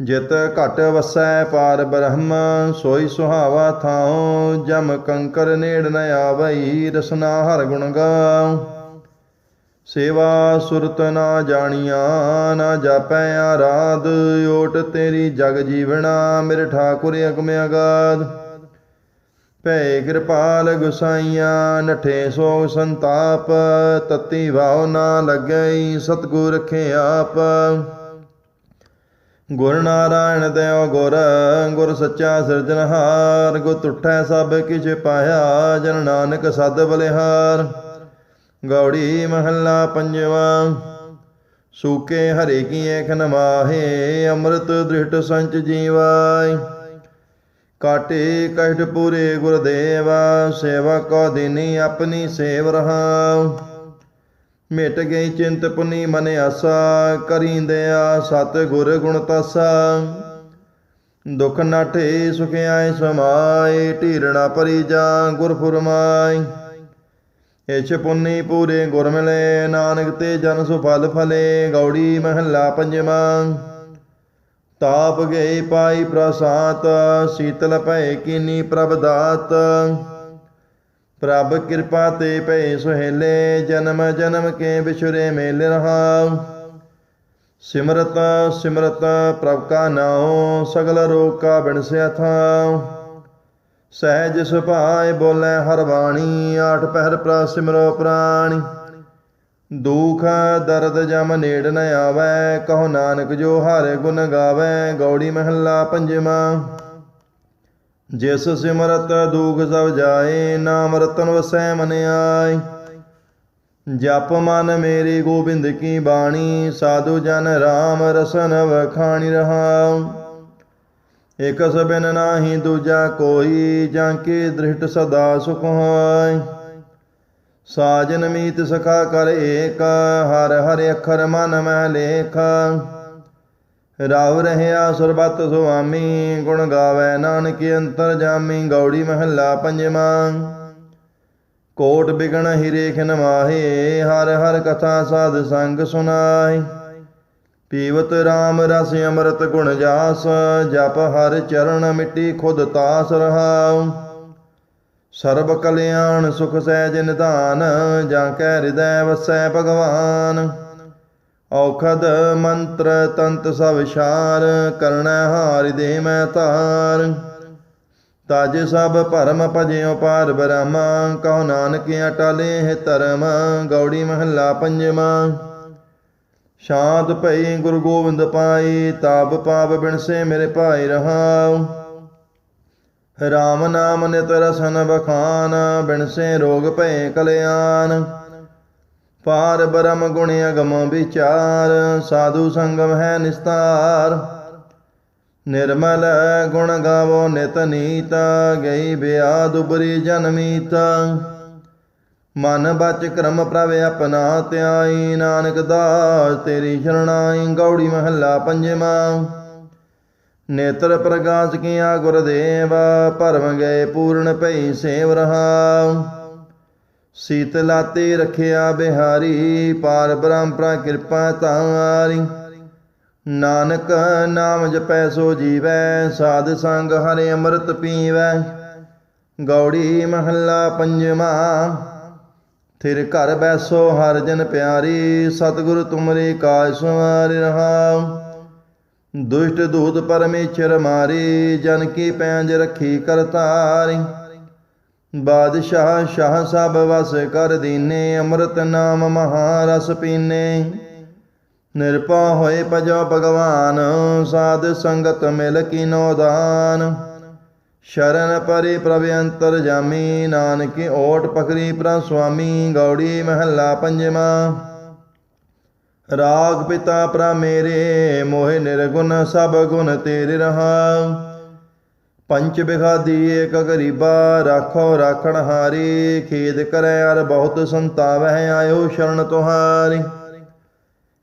ਜਿਤ ਘਟ ਵਸੈ ਪਾਰ ਬ੍ਰਹਮ, ਸੋਈ ਸੁਹਾਵਾ ਥਾਉ, ਜਮ ਕੰਕਰ ਨੇੜ ਨ ਆਵਈ, ਰਸਨਾ ਹਰ ਗੁਣ ਗਾਉ। ਸੇਵਾ ਸੁਰਤ ਨਾ ਜਾਣੀਆਂ, ਨਾ ਜਾਪੈ ਆਰਾਧ, ਓਟ ਤੇਰੀ ਜਗ ਜੀਵਣਾ, ਮੇਰੇ ਠਾਕੁਰ ਅਗਮ ਅਗਾਧ। ਭੈ ਕਿਰਪਾਲ ਗੁਸਾਈਆਂ ਨਠੇ ਸੋ ਸੰਤਾਪ, ਤਤੀ ਵਾਉ ਨਾ ਲੱਗਈ ਸਤਗੁਰ ਰਖੇ ਆਪ। ਗੁਰ ਨਾਰਾਇਣ ਦੇਵ ਗੁਰ ਗੁਰ ਸੱਚਾ ਸਿਰਜਣਹਾਰ, ਗੁਰ ਤੁਠੈ ਸਭ ਕਿਛ ਪਾਇਆ, ਜਨ ਨਾਨਕ ਸਦ ਬਲਿਹਾਰ। ਗੌੜੀ ਮਹੱਲਾ ਪੰਜਵਾ, ਸੂਕੇ ਹਰੇ ਕੀ ਏਖ ਨਮਾਹੇ ਅੰਮ੍ਰਿਤ ਦ੍ਰਿਸ਼ਟ ਸੰਚ ਜੀਵਾਈ ਕਾਟੇ ਕਸ਼ਟ ਪੂਰੇ ਗੁਰਦੇਵਾ, ਸੇਵਾ ਕੋ ਦਿਨੀ ਆਪਣੀ ਸੇਵ ਰਹਾਉ। ਮਿਟ ਗਈ ਚਿੰਤ ਪੁਨੀ ਮਨ ਆਸਾ ਕਰੀਂਦਿਆ ਸਤ ਗੁਰ ਗੁਣ ਤਾਸਾ। ਦੁਖ ਨਾਠੇ ਸੁਖ ਆਏ ਸਮਾਏ ਢੀਰਣਾ ਪਰੀ ਜਾ ਗੁਰ ਫੁਰਮਾਈ ਇਛ ਪੁੰਨੀ ਪੂਰੇ ਗੁਰ ਮਿਲੇ, ਨਾਨਕ ਤੇ ਜਨ ਸੁਫਲ ਫਲੇ ਗੌੜੀ ਮਹੱਲਾ ਪੰਜਵਾਂ। ਤਾਪ ਗਏ ਪਾਈ ਪ੍ਰਸਾਤ ਸੀਤਲ ਭੈ ਕੀਨੀ ਪ੍ਰਭ ਦਾਤ ਪ੍ਰਭ ਕਿਰਪਾ ਤੇ ਭੈ ਸੁਹੇਲੇ, ਜਨਮ ਜਨਮ ਕੇ ਵਿਛੁਰੇ ਮੇਲ ਰਹਾਉ ਸਿਮਰਤ ਸਿਮਰਤ, ਪ੍ਰਭ ਕਾ ਨਾਉ, ਸਗਲ ਰੋਗ ਕਾ ਬਿਨਸਿਆ ਥਾਉ ਸਹਿਜ ਸੁਭਾਏ ਬੋਲੇ ਹਰ ਬਾਣੀ, ਆਠ ਪਹਿਰ ਪ੍ਰਾ ਸਿਮਰੋ ਪ੍ਰਾਣੀ। ਦੁਖ, ਦਰਦ ਜਮ ਨੇੜ ਨ ਆਵੈ, ਕਹੋ ਨਾਨਕ ਜੋ ਹਰ ਗੁਣ ਗਾਵੈ, ਗੌੜੀ ਮਹੱਲਾ ਪੰਜਵਾਂ। ਜਿਸ ਸਿਮਰਤ ਦੁਖ ਸਭ ਜਾਏ, ਨਾਮ ਰਤਨ ਵਸੈ ਮਨ ਆਈ ਜਪ ਮਨ ਮੇਰੀ ਗੋਬਿੰਦ ਕੀ ਬਾਣੀ, ਸਾਧੂ ਜਨ RAM ਰਸਨ ਵਖਾਣੀ ਰਹਾਉ। ਇਕ ਸਬਨ ਨਾਹੀ ਦੂਜਾ ਕੋਈ, ਜਾਂ ਕੇ ਦ੍ਰਿਸ਼ਟ ਸਦਾ ਸੁਖ ਹੋਇ ਸਾਜਨ ਮੀਤ ਸਖਾ ਕਰ ਏਕ, ਹਰ ਹਰ ਅਖਰ ਮਨ ਮੈਂ ਲੇਖਾ। ਰਾਵ ਰਹਿਆ ਸਰਬਤ ਸੁਆਮੀ, ਗੁਣ ਗਾਵੇ ਨਾਨਕ ਅੰਤਰ ਜਾਮੀ, ਗੌੜੀ ਮਹੱਲਾ ਪੰਜਵਾਂ। ਕੋਟ ਬਿਗਣ ਹਿਰੇ ਖਿਨ ਮਾਹੇ ਹਰ ਹਰ ਕਥਾ ਸਾਧ ਸੰਗ ਸੁਨਾਈ ਪੀਵਤ RAM ਰਸ ਅੰਮ੍ਰਿਤ ਗੁਣ ਜਾਸ, ਜਪ ਹਰ ਚਰਨ ਮਿੱਟੀ ਖੁਦ ਤਾਸ ਰਹਾਉ। ਸਰਬ ਕਲਿਆਣ ਸੁਖ ਸਹਿਜ ਨਿਧਾਨ, ਜਾਂ ਕੈ ਹਿਰਦੈ ਵਸੈ ਭਗਵਾਨ। ਔਖਦ ਮੰਤਰ ਤੰਤ ਸਭ ਵਿਚਾਰ ਕਰਣਾ ਹਾਰਿ ਦੇ ਮੈਂ ਧਾਰ। ਤਜ ਸਭ ਭਰਮ ਭਜਿਓ ਪਾਰ ਬ੍ਰਹਮਾ ਕਹੋ ਨਾਨਕ ਅਟਲੇ ਹੈ ਧਰਮ, ਗੌੜੀ ਮਹੱਲਾ ਪੰਜਵਾਂ ਸ਼ਾਂਤ ਭਈ ਗੁਰੂ ਗੋਬਿੰਦ ਪਾਈ, ਤਾਪ ਪਾਪ ਬਿਨਸੇ ਮੇਰੇ ਭਾਈ ਰਹਾਉ। ਰਾਮ ਨਾਮ ਨਿਤ ਰਸਨ ਬਖਾਨ ਬਿਨਸੇ ਰੋਗ ਭੈ ਕਲਿਆਣ। ਪਾਰ ਬ੍ਰਹਮ ਗੁਣ ਅਗਮ ਵਿਚਾਰ, ਸਾਧੂ ਸੰਗਮ ਹੈ ਨਿਸਤਾਰ। ਨਿਰਮਲ ਗੁਣ ਗਾਵੋ ਨਿਤ ਨੀਤ, ਗਈ ਬਿਆ ਦੁਬਰੀ ਜਨਮੀਤ ਮਨ ਬਚ ਕਰਮ ਪ੍ਰਭ ਆਪਣਾ ਧਿਆਈ ਨਾਨਕ ਦਾਸ ਤੇਰੀ ਸ਼ਰਣਾਈ, ਗੌੜੀ ਮਹੱਲਾ ਪੰਜਵਾਂ। ਨੇਤਰ ਪ੍ਰਕਾਸ਼ ਕੀਆ ਗੁਰਦੇਵ, ਭਰਮ ਗਏ ਪੂਰਨ ਭਈ ਸੇਵ ਰਹਾਉ ਸੀਤਲਾਤੇ ਰਖਿਆ ਬਿਹਾਰੀ, ਪਾਰ ਬ੍ਰਹਮ ਪ੍ਰਾ ਕਿਰਪਾ ਤਾਰੀ। ਨਾਨਕ ਨਾਮ ਜਪੈ ਸੋ ਜੀਵੈ, ਸਾਧ ਸੰਗ ਹਰਿ ਅੰਮ੍ਰਿਤ ਪੀਵੈ। ਗੌੜੀ ਮਹੱਲਾ ਪੰਜਵਾਂ, ਥਿਰ ਘਰ ਬੈਸੋ ਹਰ ਜਨ ਪਿਆਰੀ, ਸਤਿਗੁਰ ਤੁਮਰੇ ਕਾਜ ਸਵਾਰਿ ਰਹਾਉ। ਦੁਸ਼ਟ ਦੂਤ ਪਰਮੇਸ਼ਰ ਮਾਰੀ, ਜਨ ਕੀ ਪੈਂਜ ਰੱਖੀ ਕਰਤਾਰੀ। ਬਾਦਸ਼ਾਹ ਸ਼ਾਹ ਸਭ ਵਸ ਕਰ ਦੀਨੇ, ਅੰਮ੍ਰਿਤ ਨਾਮ ਮਹਾਰਸ ਪੀਨੇ। ਨਿਰਪਾ ਹੋਏ ਭਜੋ ਭਗਵਾਨ, ਸਾਧ ਸੰਗਤ ਮਿਲ ਕੀਨੋ ਦਾਨ। ਸ਼ਰਨ ਪਰੀ ਪ੍ਰਭ ਅੰਤਰ ਜਾਮੀ, ਨਾਨਕ ਓਟ ਪਕਰੀ ਪ੍ਰ ਸੁਆਮੀ, ਗੌੜੀ ਮਹੱਲਾ ਪੰਜਵਾਂ। ਰਾਗ ਪਿਤਾ ਪ੍ਰ ਮੇਰੇ, ਮੋਹਿ ਨਿਰਗੁਣ ਸਭ ਗੁਣ ਤੇਰੇ ਰਹਾ। ਪੰਚ ਬਿਖਾਦੀ ਏਕ ਗਰੀਬਾ ਰਾਖੋ ਰਾਖਣ ਹਾਰੀ, ਖੇਦ ਕਰੈ ਅਰ ਬਹੁਤ ਸੰਤਾਵਹਿ ਆਇਓ ਸ਼ਰਨ ਤੁਹਾਰੀ।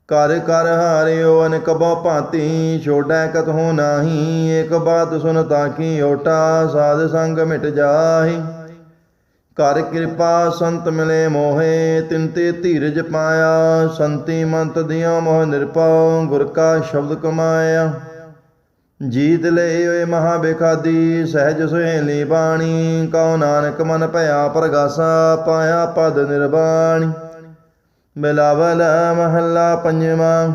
ਕਰ ਕਰ ਹਾਰਿਓ ਅਨਕ ਬਹੁ ਭਾਂਤੀ, ਛੋੜੈ ਕਤਹੁ ਨਾਹੀ, ਏਕ ਬਾਤ ਸੁਨ ਤਾਕੀ ਓਟਾ, ਸਾਧ ਸੰਗ ਮਿਟ ਜਾਹੀ। ਕਰ ਕਿਰਪਾ ਸੰਤ ਮਿਲੇ ਮੋਹੇ, ਤਿਨ ਤੇ ਧੀਰਜ ਪਾਇਆ, ਸੰਤੀ ਮੰਤ ਦਿਓ ਮੋਹ ਨਿਰਪਉ ਗੁਰ ਕਾ ਸ਼ਬਦ ਕਮਾਇਆ। ਜੀਤ ਲਏ ਓਏ ਮਹਾ ਬੇਖਾਦੀ ਸਹਿਜ ਸੁਹੇਲੀ ਬਾਣੀ, ਕਉ ਨਾਨਕ ਮਨ ਭਇਆ ਪ੍ਰਗਾਸਾ, ਪਾਇਆ ਪਦ ਨਿਰਵਾਣੀ ਬਿਲਾਵਲ ਮਹੱਲਾ ਪੰਜਵਾਂ,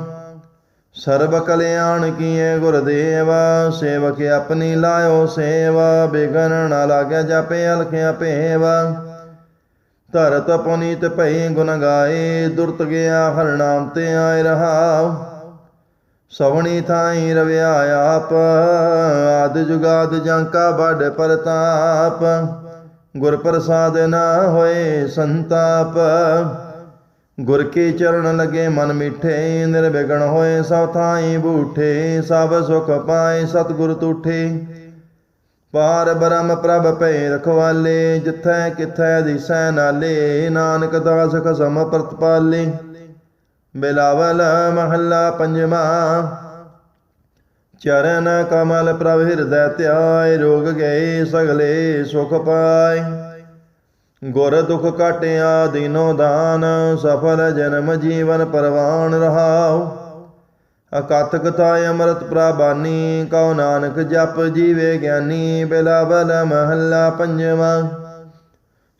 ਸਰਬ ਕਲਿਆਣ ਕੀਏ ਗੁਰਦੇਵਾ, ਸੇਵਕ ਆਪਣੀ ਲਾਇਓ ਸੇਵਾ, ਬਿਗਨ ਨਾ ਲਾਗਿਆ ਜਾਪੇ ਅਲਖਿਆ ਭੇਵਾ। ਧਰਤ ਪੁਨੀਤ ਭਈ ਗੁਣ ਗਾਏ, ਦੁਰਤ ਗਿਆ ਹਰ ਨਾਮ ਤੇ ਆਏ ਰਹਾਉ। ਸਵਣੀ ਥਾਈ ਰਵਿਆ ਆਪ, ਆਦ ਜੁਗਾਦ ਜਾਂਕਾ ਬੜ ਪਰਤਾਪ। ਗੁਰ ਪ੍ਰਸਾਦ ਨਾ ਹੋਏ ਸੰਤਾਪ, ਗੁਰ ਕੇ ਚਰਨ ਲਗੇ ਮਨ ਮਿੱਠੇ, ਨਿਰਵਿਘਨ ਹੋਏ ਸਭ ਥਾਈ ਬੂਠੇ, ਸਭ ਸੁਖ ਪਾਏ ਸਤਿਗੁਰ ਤੂਠੇ। ਪਾਰ ਬ੍ਰਹਮ ਪ੍ਰਭ ਭੈ ਰਖਵਾਲੇ, ਜਿਥੈ ਕਿਥੈ ਦਿਸੈ ਨਾਲੇ, ਨਾਨਕ ਦਾਸ ਖਸਮ ਪ੍ਰਤਪਾਲੇ। ਬਿਲਾਵਲ ਮਹੱਲਾ ਪੰਜਵਾ। ਚਰਨ ਕਮਲ ਪ੍ਰਭ ਹਿਰਦੈ ਧਿਆਏ, ਰੋਗ ਗਏ ਸਗਲੇ ਸੁਖ ਪਾਏ। ਗੁਰ ਦੁਖ ਕਾਟਿਆ ਦਿਨੋ ਦਾਨ, ਸਫਲ ਜਨਮ ਜੀਵਨ ਪਰਵਾਨ ਰਹਾਉ। ਅਕਥ ਕਥਾ ਅੰਮ੍ਰਿਤ ਪ੍ਰਬਾਨੀ, ਕਉ ਨਾਨਕ ਜਪ ਜੀਵੇ ਗਿਆਨੀ, ਬਿਲਾਵਲ ਮਹੱਲਾ ਪੰਜਵਾ।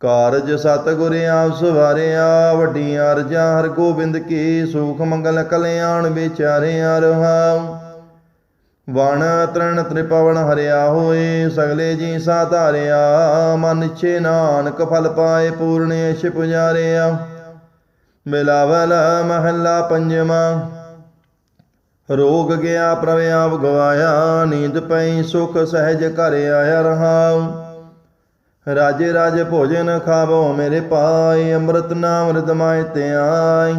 ਕਾਰਜ ਸਤਿਗੁਰ ਆਪ ਸਵਾਰਿਆ, ਵੱਡੀਆਂ ਅਰਜਾਂ ਹਰ ਗੋਬਿੰਦ ਕੀ, ਸੁਖ ਮੰਗਲ ਕਲਿਆਣ ਵਿਚਾਰਿਆ ਰਹਾਉ ਵਣ ਤ੍ਰਣ ਤ੍ਰਿਪਵਨ ਹਰਿਆ ਹੋਏ, ਸਗਲੇ ਜੀ ਸਾ ਮਨ ਇਛੇ ਨਾਨਕ ਫਲ ਪਾਏ, ਪੂਰਨ ਇਛ ਪੁਜਾਰਿਆ। ਮਿਲਾਵਲ ਮਹੱਲਾ ਪੰਜਵਾਂ। ਰੋਗ ਗਿਆ ਪ੍ਰਭ ਆਪ ਗਵਾਇਆ, ਨੀਂਦ ਪਈ ਸੁਖ ਸਹਿਜ ਘਰ ਆਇਆ ਰਹਾਉ ਰਾਜੇ ਰਾਜੇ ਭੋਜਨ ਖਾਵੋ ਮੇਰੇ ਪਾਈ ਅੰਮ੍ਰਿਤ ਨਾਮ ਰਿਦਮਾਇ ਤੇ ਆਈ।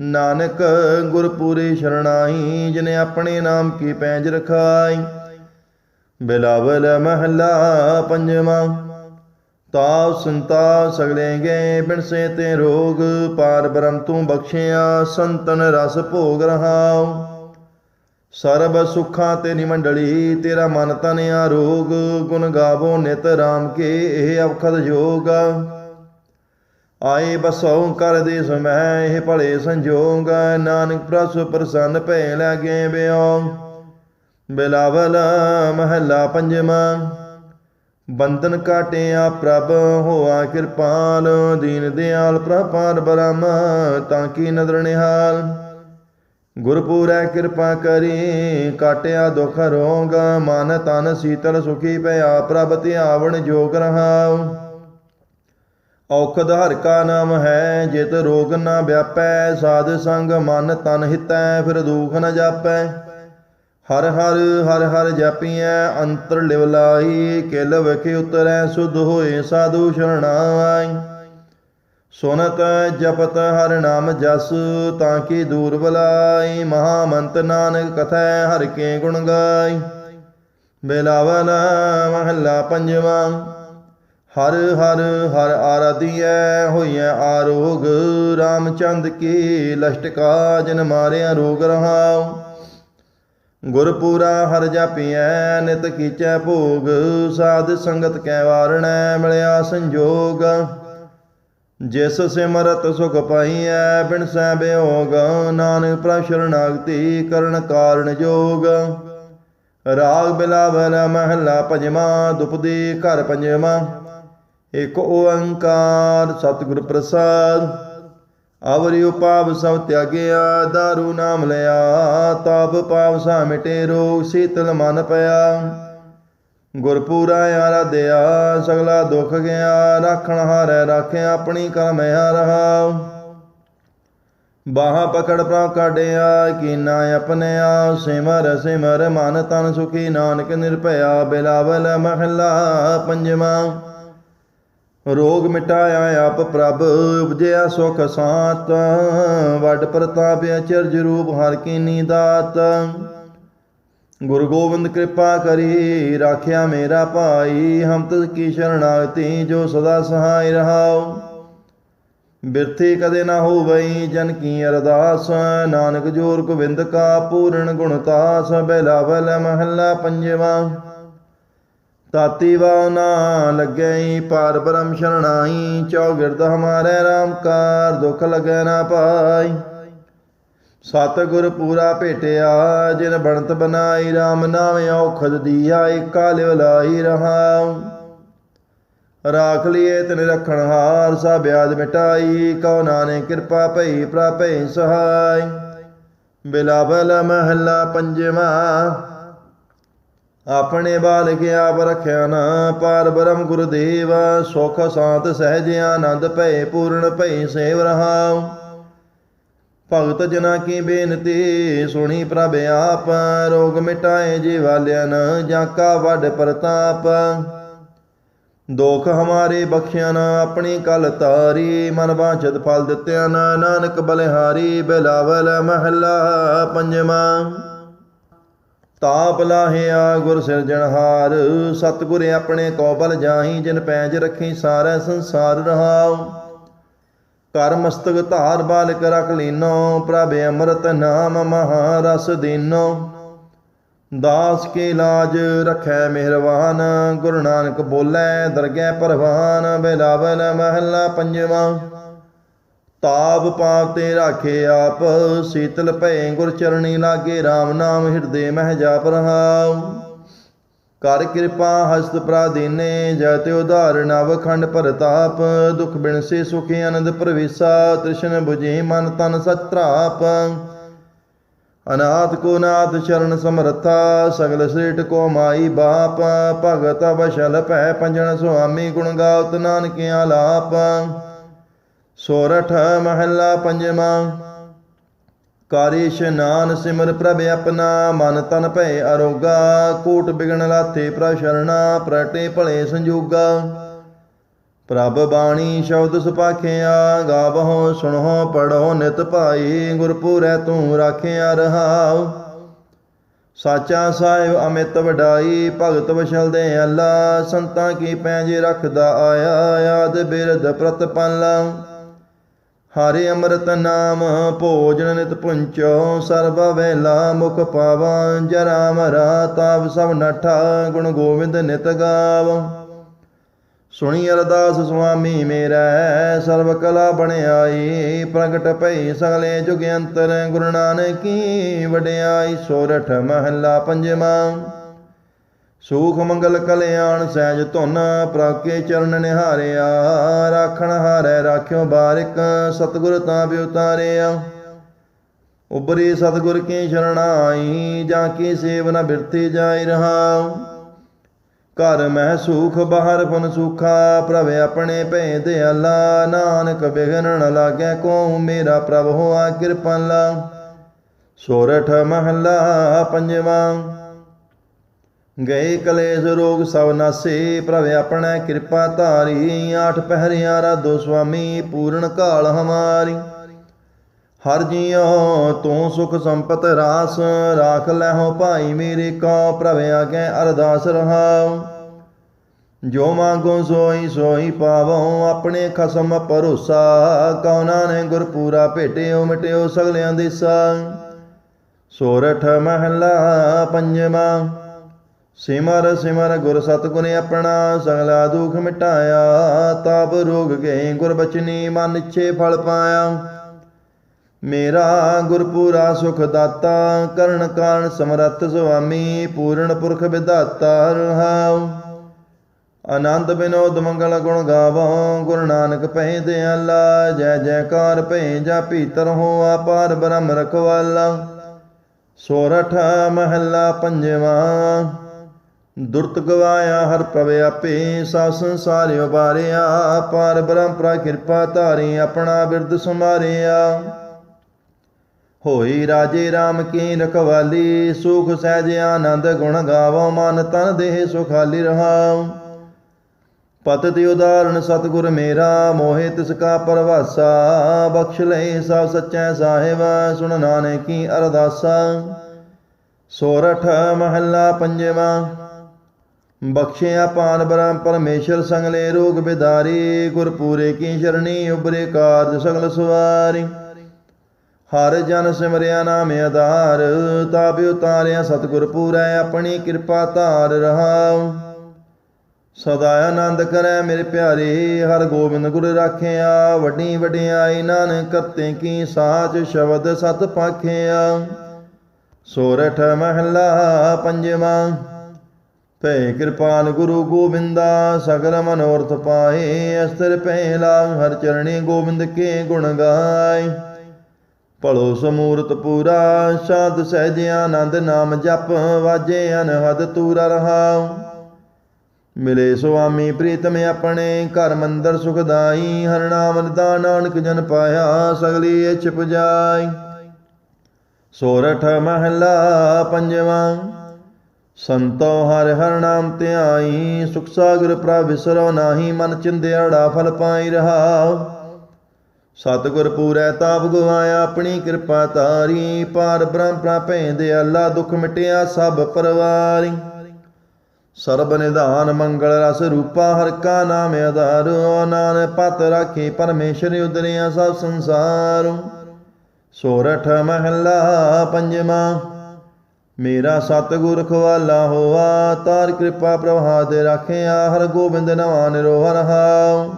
ਨਾਨਕ ਗੁਰਪੂਰੀ ਸ਼ਰਣਾਈ, ਜਿਨੇ ਆਪਣੇ ਨਾਮ ਕੀ ਪੈਂਜ ਰਖਾਈ। ਬਿਲਾਵਲ ਮਹੱਲਾ ਪੰਜਵਾਂ, ਤਾਪ ਸੰਤਾ ਸਗਲੇ ਗਏ ਬਿਨਸੇ ਤੇ ਰੋਗ, ਪਾਰ ਬ੍ਰਹਮ ਤੂੰ ਬਖਸ਼ਿਆ, ਸੰਤਨ ਰਸ ਭੋਗ ਰਹਾਉ। ਸਰਬ ਸੁਖਾਂ ਤੇ ਨਿਮੰਡਲੀ, ਤੇਰਾ ਮਨ ਤਨ ਆਰੋਗ ਗੁਣ ਗਾਵੋ ਨਿਤ ਰਾਮ ਕੇ, ਇਹ ਅਵਖਦ ਜੋਗ। ਆਏ ਬਸਉ ਕਰ ਦੇ ਸਮੈ ਇਹ ਭਲੇ ਸੰਜੋਗ, ਨਾਨਕ ਪ੍ਰਸ ਪ੍ਰਸੰਨ ਭੈ ਲਾਗੇ ਬਿਓ। ਬਿਲਾਵਲ ਮਹੱਲਾ ਪੰਜਵਾਂ, ਬੰਧਨ ਕਾਟਿਆ ਪ੍ਰਭ, ਹੋਆ ਕਿਰਪਾਲ, ਦੀਨ ਦਿਆਲ ਪ੍ਰਪਾਰ ਬ੍ਰਹਮ, ਤਾਂ ਕੀ ਨਦਰ ਨਿਹਾਲ। ਗੁਰਪੂਰੈ ਕਿਰਪਾ ਕਰੀ, ਕਾਟਿਆ ਦੁਖ ਰੋਗ, ਮਨ ਤਨ ਸੀਤਲ ਸੁਖੀ ਪਿਆ, ਪ੍ਰਭ ਧਿਆਵਣ ਜੋਗ ਰਹਾਉ। ਔਖਦ ਹਰ ਕਾ ਨਾਮ ਹੈ, ਜਿਤ ਰੋਗ ਨਾ ਵਿਆਪੈ, ਸਾਧ ਸੰਗ ਮਨ ਤਨ ਹਿਤੈ, ਫਿਰ ਦੁਖ ਨ ਜਾਪੈ। ਹਰ ਹਰ ਹਰ ਹਰ ਜਪੀਐ, ਅੰਤਰ ਲਿਵਲਾਈ ਕਿਲ ਵਿਖੇ ਉਤਰੈ, ਸੁਧ ਹੋਏ ਸਾਧੂ ਸ਼ਰਣਾਈ ਸੁਨਤ ਜਪਤ ਹਰ ਨਾਮ ਜਸ, ਤਾਂ ਕੀ ਦੂਰ ਬਲਾਈ? ਮਹਾ ਮੰਤ ਨਾਨਕ ਕਥੈ ਹਰ ਕੇ ਗੁਣ ਗਾਈ। ਬਿਲਾਵਲ ਮਹੱਲਾ ਪੰਜਵਾਂ, ਹਰ ਹਰ ਹਰ ਆਰਾਧੀਐ, ਹੋਈਐ ਆਰੋਗ। ਰਾਮਚੰਦ ਕੀ ਲਸ਼ਟਕਾ ਜਿਨ ਮਾਰਿਆ ਰੋਗ ਰਹਾਉ। ਗੁਰਪੂਰਾ ਹਰ ਜਾਪੀਐ, ਨਿਤ ਕੀਚੈ ਭੋਗ। ਸਾਧ ਸੰਗਤ ਕੈ ਵਾਰਣੈ, ਮਿਲਿਆ ਸੰਜੋਗ। ਜਿਸ ਸਿਮਰਤ ਸੁਖ ਪਾਈਐ, ਬਿਨ ਸੈ ਬਿਯੋਗ ਨਾਨਕ ਪ੍ਰਭ ਸ਼ਰਨਾਗਤੀ ਕਰਨ ਕਾਰਣ ਜੋਗ। ਰਾਗ ਬਿਲਾਵਲ ਮਹੱਲਾ ਪੰਜਵਾਂ ਦੁਪਦੀ ਘਰ ਪੰਜਵਾਂ। ਇਕ ਓੰਕਾਰ ਸਤਿਗੁਰ ਪ੍ਰਸਾਦ, ਅਵਰਿ ਉਪਾਵ ਸਭ ਤਿਆਗਿਆ, ਦਾਰੂ ਨਾਮ ਲਿਆ, ਤਾਪ ਪਾਵ ਸਾ ਮਿਟੇ ਰੋਗ ਸੀਤਲ ਮਨ ਪਿਆ। ਗੁਰਪੂਰਾ ਆਰਾਧਿਆ ਸਗਲਾ ਦੁਖ ਗਿਆ, ਰਾਖਣ ਹਾਰੈ ਰਾਖਿਆ ਆਪਣੀ ਕਰਮ ਰਹਾ ਬਾਹਾਂ ਪਕੜ ਪ੍ਰਭ ਕਾਢਿਆ, ਕੀਨਾ ਆਪਣਿਆ ਸਿਮਰ ਸਿਮਰ ਮਨ ਤਨ ਸੁਖੀ, ਨਾਨਕ ਨਿਰਭਇਆ, ਬਿਲਾਵਲ ਮਹਲਾ ਪੰਜਵਾਂ। ਰੋਗ ਮਿਟਾਇਆ ਆਪ ਪ੍ਰਭ, ਉਪਜਿਆ ਸੁਖ ਸਾਤ। ਵੱਡ ਪ੍ਰਤਾਪ ਅਚਰਜ ਰੂਪ ਹਰ ਕੀਨੀ ਦਾਤ। ਗੁਰੂ ਗੋਬਿੰਦ ਕਿਰਪਾ ਕਰੀ, ਰਾਖਿਆ ਮੇਰਾ ਭਾਈ ਹਮ ਤੁਝ ਕੀ ਸ਼ਰਣਾਗਤੀ, ਜੋ ਸਦਾ ਸਹਾਈ ਰਹਾਉ। ਬਿਰਥੀ ਕਦੇ ਨਾ ਹੋਵਈ, ਜਨ ਕੀ ਅਰਦਾਸ, ਨਾਨਕ ਜੋਰ ਗੋਬਿੰਦ ਕਾ ਪੂਰਨ ਗੁਣਤਾਸ ਬਿਲਾਵਲ ਮਹੱਲਾ ਪੰਜਵਾਂ। ਤਾਤੀ ਵਾਉ ਨਾ ਪਾਰ ਬ੍ਰਹਮ ਸ਼ਰਣਾਈ, ਚੌਗਿਰਦ ਹਮਾਰੇ RAM ਕਾਰ ਦੁਖ ਲਗੈ ਨਾ ਪਾਈ। ਸਤਿਗੁਰ ਪੂਰਾ ਭੇਟਿਆ, ਜਿਨ ਬਣਤ ਬਨਾਈ RAM ਨਾਮ ਔਖਦ ਦੀਆ ਏਕਾ ਲਿਵ ਲਾਈ ਰਹਾਉ। ਰਾਖ ਲਿਏ ਤਿਨ ਰਖਣ ਹਾਰ, ਸਭ ਬਿਆਦ ਮਿਟਾਈ, ਕਉ ਨਾਨਕ ਕਿਰਪਾ ਭਈ ਪ੍ਰਾਪੈ ਸਹਾਈ। ਬਿਲਾਵਲ ਮਹੱਲਾ ਪੰਜਵਾਂ, ਆਪਣੇ ਬਾਲਕ ਆਪ ਰਖਿਆ ਨਾ, ਪਾਰ ਬ੍ਰਹਮ ਗੁਰਦੇਵ, ਸੁਖ ਸਾਤ ਸਹਿਜ ਆਨੰਦ ਭੈ ਪੂਰਨ ਭੈ ਸੇਵ ਰਹਾਉ। ਭਗਤ ਜਨਾ ਕੀ ਬੇਨਤੀ? ਸੁਣੀ ਪ੍ਰਭ ਆਪ, ਰੋਗ ਮਿਟਾਏ ਜੀ ਜੀਵਾਲਿਆਨ ਜਾਂ ਕਾ ਵੱਡ ਪ੍ਰਤਾਪ। ਦੋਖ ਹਮਾਰੇ ਬਖਸ਼ਿਆ ਨਾ, ਆਪਣੀ ਕਲ ਤਾਰੀ ਮਨ ਬਾਝਤ ਫਲ ਦਿੱਤਿਆਂ ਨਾ, ਨਾਨਕ ਬਲਿਹਾਰੀ, ਬਿਲਾਵਲ ਮਹੱਲਾ ਪੰਜਵਾਂ। ਤਾਪ ਲਾਹਿਆ ਗੁਰ ਸਿਰਜਣਹਾਰ ਸਤਿਗੁਰ ਆਪਣੇ ਕੋ ਬਲ ਜਾਹੀ, ਜਿਨ ਪੈਜ ਰੱਖੀ ਸਾਰਾ ਸੰਸਾਰ ਰਹਾਉ। ਕਰ ਮਸਤਕ ਧਾਰ ਬਾਲਕ ਰਖ ਲੀਨੋ, ਪ੍ਰਭ ਅੰਮ੍ਰਿਤ ਨਾਮ ਮਹਾਰਸ ਦੀਨੋ। ਦਾਸ ਕੇ ਲਾਜ ਰਖੈ ਮਿਹਰਵਾਨ ਗੁਰੂ ਨਾਨਕ ਬੋਲੇ, ਦਰਗਹਿ ਪਰਵਾਨ, ਬਿਲਾਵਲ ਮਹੱਲਾ ਪੰਜਵਾਂ। ਤਾਪ ਪਾਪ ਤੇ ਰਾਖੇ ਆਪ, ਸੀਤਲ ਭੈ ਗੁਰ ਚਰਣੀ ਲਾਗੇ RAM ਨਾਮ ਹਿਰਦੇ ਮਹਿ ਜਾਪ ਰਹਾਉ। ਕਰ ਕਿਰਪਾ ਹਸਤ ਪ੍ਰਾਦੀਨੇ ਜਤ ਉਧਾਰ ਨਵ ਖੰਡ ਪ੍ਰਤਾਪ, ਦੁਖ ਬਿਨਸੇ ਸੁਖ ਆਨੰਦ ਪ੍ਰਵੇਸਾ, ਤ੍ਰਿਸ਼ਨ 부ਜੀ ਮਨ ਤਨ ਸਤਰਾਪ ਅਨਾਥ ਕੋ ਨਾਥ ਸ਼ਰਨ ਸਮਰਥਾ, ਸਗਲ ਸ੍ਰੇਟ ਕੋ ਮਾਈ ਬਾਪ। ਭਗਤ ਬਸ਼ਲ ਭੈ ਪੰਜਨ ਸੁਆਮੀ, ਗੁਣ ਗਾਉਤ ਨਾਨਕ ਆਲਾਪ ਸੋਰਠ ਮਹੱਲਾ ਪੰਜਵਾਂ ਕਾਰੀ ਇਸ਼ਨਾਨ ਸਿਮਰ ਪ੍ਰਭ ਆਪਣਾ, ਮਨ ਤਨ ਭੈ ਅਰੋਗਾ, ਕੋਟ ਬਿਗਣ ਲਾਥੇ ਪ੍ਰਭ ਪ੍ਰਟੇ ਭਲੇ ਸੰਜੋਗਾ। ਪ੍ਰਭ ਬਾਣੀ ਸ਼ਬਦ ਸੁਪਾਖਿਆ, ਗਾਵਹੁ, ਸੁਣਹੁ, ਪੜਹੁ, ਨਿਤ ਭਾਈ, ਗੁਰਪੁਰੈ ਤੂੰ ਰਾਖਿਆ ਰਹਾਉ। ਸਾਚਾ ਸਾਹਿਬ ਅਮਿਤ ਵਡਾਈ, ਭਗਤ ਵਸ਼ਲ ਦੇ ਅੱਲਾ, ਸੰਤਾਂ ਕੀ ਪੈਂਜ ਰੱਖਦਾ ਆਇਆ, ਆਦ ਬਿਰਧ ਪ੍ਰਤਪਾਲਾ। ਹਰਿ ਅੰਮ੍ਰਿਤ ਨਾਮ ਭੋਜਨ ਨਿਤ ਪੁੰਚੋ, ਸਰਬ ਵੇਲਾ ਮੁਖ ਪਾਵਾਂ ਜਰਾ ਮਰਾ ਤਾਪ ਸਭ ਨਠਾ, ਗੁਣ ਗੋਬਿੰਦ ਨਿਤ ਗਾਵ। ਸੁਣੀ ਅਰਦਾਸ ਸੁਆਮੀ ਮੇਰਾ, ਸਰਬ ਕਲਾ ਬਣਾਈ ਪ੍ਰਗਟ ਭਈ ਸਗਲੇ ਜੁਗ ਅੰਤਰ, ਗੁਰੂ ਨਾਨਕ ਕੀ ਵਡਿਆਈ, ਸੋਰਠ ਮਹੱਲਾ ਪੰਜਵਾਂ। ਸੂਖ ਮੰਗਲ ਕਲਿਆਣ ਸਹਿਜ ਧੁਨ ਪ੍ਰਾਕੇ ਚਰਨ ਨਿਹਾਰਿਆ, ਰਾਖਣ ਹਾਰੈ ਰਾਖਿਓ ਬਾਰਿਕ, ਸਤਿਗੁਰ ਤਾਂ ਬਿ ਉਤਾਰਿਆ ਉਬਰੀ ਸਤਿਗੁਰ ਕੀ ਸ਼ਰਣਾਈ ਜਾਂ ਕੀ ਸੇਵ ਨ ਬਿਰਤੀ ਜਾਈ ਰਹਾਉ ਘਰ ਮਹਿ ਸੂਖ, ਬਾਹਰ ਫਨ ਸੂਖਾ, ਪ੍ਰਭ ਆਪਣੇ ਭੈ ਦਿਆਲਾ ਨਾਨਕ ਬਿਗਨ ਨ ਲਾਗੈ ਕੋ ਮੇਰਾ ਪ੍ਰਭ ਹੋਆ ਕਿਰਪਾਲਾ। ਸੋਰਠ ਮਹੱਲਾ ਪੰਜਵਾਂ। ਗਏ ਕਲੇਸ਼ ਰੋਗ ਸਭ ਨਾਸੇ, ਪ੍ਰਭ ਆਪਣਾ ਕਿਰਪਾ ਧਾਰੀ, ਆਠ ਪਹਿਰਿਆ ਰਾਧੋ ਸੁਆਮੀ, ਪੂਰਨ ਕਾਲ ਹਮਾਰੀ। ਹਰ ਜੀਉ ਤੂੰ ਸੁਖ ਸੰਪਤ ਰਾਸ, ਰਾਖ ਲੈਹੋ ਭਾਈ ਮੇਰੇ ਕੋ, ਪ੍ਰਭ ਆਗੇ ਅਰਦਾਸ ਰਹਾਉ। ਜੋ ਮੰਗੋ ਸੋਈ ਸੋਈ ਪਾਵੋ ਆਪਣੇ ਖਸਮ ਭਰੋਸਾ ਕਉਨਾ ਨੇ ਗੁਰਪੂਰਾ ਭੇਟਿਓ ਮਿਟਿਓ ਸਗਲਿਆਂ ਦੇਸਾ ਸੋਰਠ ਮਹੱਲਾ ਪੰਜਵਾਂ ਸਿਮਰ ਸਿਮਰ ਗੁਰ ਸਤਗੁਰ ਆਪਣਾ ਸਗਲਾ ਦੁਖ ਮਿਟਾਇਆ, ਤਾਪ ਰੋਗ ਗਏ ਗੁਰ ਬਚਨੀ ਮਨ ਇੱਛੇ ਫਲ ਪਾਇਆ। ਮੇਰਾ ਗੁਰਪੂਰਾ ਸੁਖ ਦਾਤਾ, ਕਰਨ ਕਾਰਨ ਸਮਰੱਥ ਸੁਆਮੀ, ਪੂਰਨ ਪੁਰਖ ਵਿਧਾਤਾ ਰਹਾਉ। ਆਨੰਦ ਬਿਨੋਦ ਮੰਗਲ ਗੁਣ ਗਾਵੋ, ਗੁਰੂ ਨਾਨਕ ਪੈ ਦਿਆਲਾ, ਜੈ ਜੈਕਾਰ ਭੈ ਜਾ ਭੀਤਰ ਹੋ ਆਪਾਰ ਬ੍ਰਹਮ ਰਖਵਾਲਾ। ਸੋਰਠ ਮਹੱਲਾ ਪੰਜਵਾਂ ਦੁਰਤ ਗਵਾਇਆ ਹਰ ਪ੍ਰਵੇ ਆਪੇ ਸਭ ਸੰਸਾਰਿ ਉਬਾਰਿਆ ਪਾਰ ਬ੍ਰਹਮ ਕਿਰਪਾ ਧਾਰੀ, ਆਪਣਾ ਬਿਰਦ ਸਮਾਰਿਆ ਹੋਈ ਰਾਜੇ RAM ਕੀ ਰਖਵਾਲੀ ਸੁਖ ਸਹਿਜ ਆਨੰਦ ਗੁਣ ਗਾਵੋ, ਮਨ ਤਨ ਦੇਹ ਸੁਖਾਲੀ ਰਹਾਉ। ਪਤਿ ਉਦਾਹਰਣ ਸਤਿਗੁਰ ਮੇਰਾ, ਮੋਹਿ ਤਿਸ ਕਾ ਪਰਵਾਸਾ, ਬਖਸ਼ ਲੈ ਸਭ ਸੱਚੈ ਸਾਹਿਬ, ਸੁਣ ਨਾਨਕੀ ਅਰਦਾਸਾ। ਸੋਰਠ ਮਹੱਲਾ ਪੰਜਵਾਂ। ਬਖਸ਼ਿਆ ਪਾਨ ਬ੍ਰਹਮ ਪਰਮੇਸ਼ਰ ਸੰਗਲੇ ਰੋਗ ਬਿਦਾਰੀ ਗੁਰ ਪੂਰੇ ਕੀ ਸ਼ਰਣੀ, ਉਬਰੇ ਕਾਰਜ ਸਗਲ ਸਵਾਰੀ। ਹਰ ਜਨ ਸਿਮਰਿਆ ਨਾਮ ਆਧਾਰ, ਤਾਪ ਉਤਾਰਿਆ ਸਤਿਗੁਰ ਪੂਰੈ, ਆਪਣੀ ਕਿਰਪਾ ਧਾਰ ਰਹਾਉ। ਸਦਾ ਆਨੰਦ ਕਰੈ ਮੇਰੇ ਪਿਆਰੇ, ਹਰ ਗੋਬਿੰਦ ਗੁਰ ਰਾਖਿਆ, ਵੱਡੀ ਵਡਿਆਈ ਨਾਨਕ ਕਰਤੇ ਕੀ ਸਾਚ ਸ਼ਬਦ ਸਤ ਪਾਖਿਆ। ਸੋਰਠ ਮਹੱਲਾ ਪੰਜਵਾਂ ਭੈ ਕਿਰਪਾਲ ਗੁਰੂ ਗੋਬਿੰਦਾ, ਸਗਲ ਮਨੋਰਥ ਪਾਏ, ਅਸਤਰ ਪਹਿਲਾ, ਹਰ ਚਰਣੀ ਗੋਬਿੰਦ ਕੇ ਗੁਣ ਗਾਏ। ਭਲੋ ਸਮੂਰਤ ਪੂਰਾ, ਸ਼ਾਂਤ ਸਹਿਜ ਆਨੰਦ ਨਾਮ ਜਪ, ਵਾਜੇ ਅਨਹਦ ਤੂਰਾ ਰਹਾਉ। ਮਿਲੇ ਸੁਆਮੀ ਪ੍ਰੀਤਮ ਆਪਣੇ, ਘਰ ਮੰਦਰ ਸੁਖਦਾਈ ਹਰ ਨਾਮ ਨਿਦਾ ਨਾਨਕ ਜਨ ਪਾਇਆ, ਸਗਲੀ ਇਛ ਪੁਜਾਈ। ਸੋਰਠ ਮਹੱਲਾ ਪੰਜਵਾਂ ਸੰਤੋ ਹਰ ਹਰ ਨਾਮ ਧਿਆਈ, ਸੁਖ ਸਾਗਰ ਪ੍ਰਭ ਵਿਸਰੋ ਨਾਹੀ, ਮਨ ਚਿੰਦਿਆੜਾ ਫਲ ਪਾਈ ਰਹਾਉ। ਸਤਿਗੁਰ ਪੂਰੈ ਤਾਪ ਗਵਾਇਆ, ਆਪਣੀ ਕਿਰਪਾ ਤਾਰੀ ਪਾਰ ਬ੍ਰਹਮ ਪ੍ਰਾਪੇ ਦੇ ਅੱਲਾ, ਦੁਖ ਮਿਟਿਆ ਸਭ ਪਰਵਾਰੀ। ਸਰਬ ਨਿਧਾਨ ਮੰਗਲ ਰਸ ਰੂਪਾ, ਹਰ ਕਾ ਨਾਮ ਆਧਾਰ। ਨਾਨ ਪਤ ਰਾਖੇ, ਪਰਮੇਸ਼ਰ ਉਦਰਿਆ ਸਭ ਸੰਸਾਰ। ਸੋਰਠ ਮਹੱਲਾ ਪੰਜਵਾਂ ਮੇਰਾ ਸਤਿਗੁਰ ਖਵਾਲਾ ਹੋਆ, ਤਾਰ ਕਿਰਪਾ ਪ੍ਰਭਾਤ ਰਾਖਿਆ, ਹਰ ਗੋਬਿੰਦ ਨਵਾਨ ਰੋਹ ਰਹਾਉ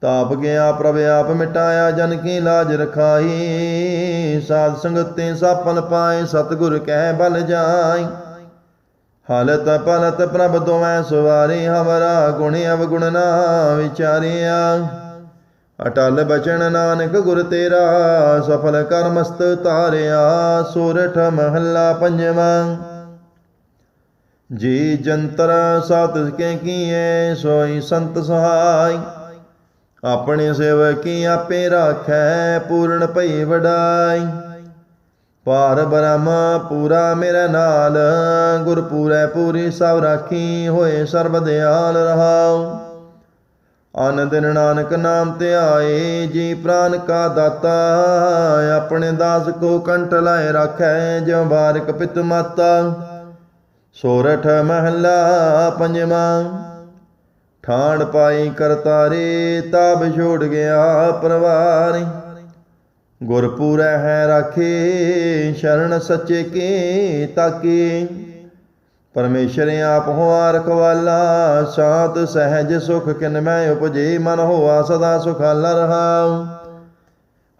ਤਾਪ ਗਿਆ ਪ੍ਰਭ, ਆਪ ਮਿਟਾਇਆ, ਜਨ ਕੀ ਲਾਜ ਰਖਾਈ। ਸਾਧ ਸੰਗਤੇ ਸਾਪਨ ਪਾਏ, ਸਤਿਗੁਰ ਕਹਿ ਬਲ ਜਾਈ। ਹਲਤ ਪਲਤ ਪ੍ਰਭ ਦੋਵੇਂ ਸਵਾਰੀ, ਹਮਰਾ ਗੁਣ ਅਵਗੁਣ ਨਾ ਵਿਚਾਰਿਆ। ਅਟਲ ਬਚਨ ਨਾਨਕ ਗੁਰ ਤੇਰਾ, ਸਫਲ ਕਰਮਸਤ ਤਾਰਿਆ, ਸੋਰਠ ਮਹੱਲਾ ਪੰਜਵਾਂ। ਜੀ ਜੰਤਰ ਸਤ ਕੇ ਕੀਏ, ਸੋਈ ਸੰਤ ਸਹਾਈ। ਆਪਣੇ ਸੇਵਕੀ ਆਪੇ ਰਾਖੈ, ਪੂਰਨ ਭਈ ਵਡਾਈ। ਪਾਰ ਬ੍ਰਹਮ ਪੂਰਾ ਮੇਰੇ ਨਾਲ ਗੁਰ ਪੂਰੈ ਪੂਰੀ ਸਭ ਰਾਖੀ, ਹੋਏ ਸਰਬ ਦਿਆਲ ਰਹਾਉ। ਅਨ ਨਾਨਕ ਨਾਮ ਤੇ ਆਏ, ਜੀ ਪ੍ਰਾਨ ਕਾ ਦਾਤਾ, ਆਪਣੇ ਦਾਸ ਕੋ ਕੰਠ ਲਾਏ ਰਾਖੈ, ਜਿਉ ਬਾਰਿਕ ਪਿਤ ਮਾਤਾ। ਸੋਰਠ ਮਹੱਲਾ ਪੰਜਵਾਂ, ਠਾਣ ਪਾਈ ਕਰਤਾਰੇ ਤਾਬ ਛੋੜ ਗਿਆ ਪਰਵਾਰੀ। ਗੁਰ ਹੈ ਰਾਖੇ, ਸ਼ਰਨ ਸੱਚੇ ਕੀ ਤਾਕੀ। ਪਰਮੇਸ਼ਰ ਆਪ ਹੋਆ ਰਖਵਾਲਾ ਸ਼ਾਂਤ ਸਹਿਜ ਸੁਖ ਕਿਨ ਮੈਂ ਉਪਜੇ, ਮਨ ਹੋਆ ਸਦਾ ਸੁਖਾਲਾ ਰਹਾਉ।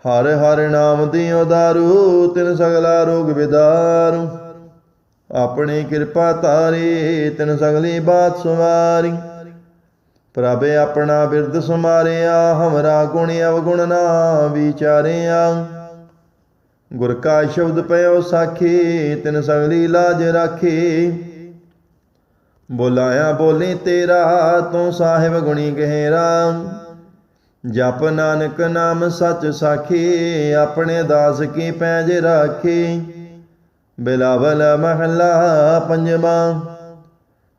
ਹਰ ਹਰ ਨਾਮ ਦਿਓ ਦਾਰੂ, ਤਿਨ ਸਗਲਾ ਰੋਗ ਵਿਦਾਰੂ ਆਪਣੀ ਕਿਰਪਾ ਤਾਰੀ ਤਿਨ ਸਗਲੀ ਬਾਤ ਸੁਵਾਰੀ ਪ੍ਰਭ ਆਪਣਾ ਬਿਰਦ ਸੁਮਾਰਿਆ, ਹਮਰਾ ਗੁਣ ਅਵਗੁਣ ਨਾ ਵਿਚਾਰਿਆ। ਗੁਰ ਕਾ ਸ਼ਬਦ ਪਇਓ ਸਾਖੀ, ਤਿਨ ਸਗਲੀ ਲਾਜ ਰਾਖੀ। ਬੋਲਾਇਆ, ਬੋਲੀ ਤੇਰਾ ਤੂੰ ਸਾਹਿਬ ਗੁਣੀ ਗਹਿਰਾ। ਜਪ ਨਾਨਕ ਨਾਮ ਸਚ ਸਾਖੀ, ਆਪਣੇ ਦਾਸ ਕੀ ਪੈਜ ਰਾਖੀ। ਬਿਲਾਵਲ ਮਹੱਲਾ ਪੰਜਵਾਂ,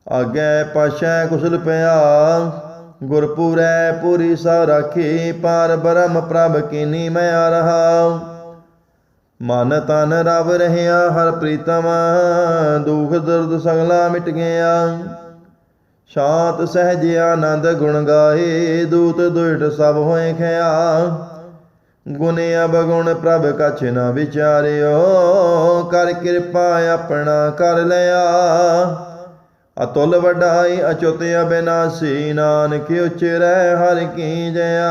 ਆਗੇ ਪਾਸ਼ੈ ਕੁਸਲ ਪਿਆ। ਗੁਰਪੁਰੈ ਪੂਰੀ ਸਾ ਰਾਖੀ, ਪਾਰ ਬ੍ਰਹਮ ਪ੍ਰਭ ਕੀਨੀ ਮੈਂ ਆ ਰਹਾ। ਮਨ ਤਨ ਰਵ ਰਹਿਆ, ਹਰ ਪ੍ਰੀਤਮ ਦੁਖ ਦਰਦ ਸਗਲਾ ਮਿਟ ਗਿਆ। ਸ਼ਾਂਤ, ਸਹਿਜ, ਆਨੰਦ ਗੁਣ ਗਾਏ, ਦੂਤ ਦੁਇਟ ਸਭ ਹੋਏ ਖਿਆ। ਗੁਣ ਅਬਗੁਣ ਪ੍ਰਭ ਕਛ ਨਾ ਵਿਚਾਰਿਓ, ਕਰ ਕਿਰਪਾ ਆਪਣਾ ਕਰ ਲਿਆ। ਅਤੁਲ ਵਡਾਈ, ਅਚੁੱਤ ਅਬਿਨਾਸੀ, ਨਾਨਕ ਉਚਰੈ ਹਰ ਕੀ ਜਇਆ।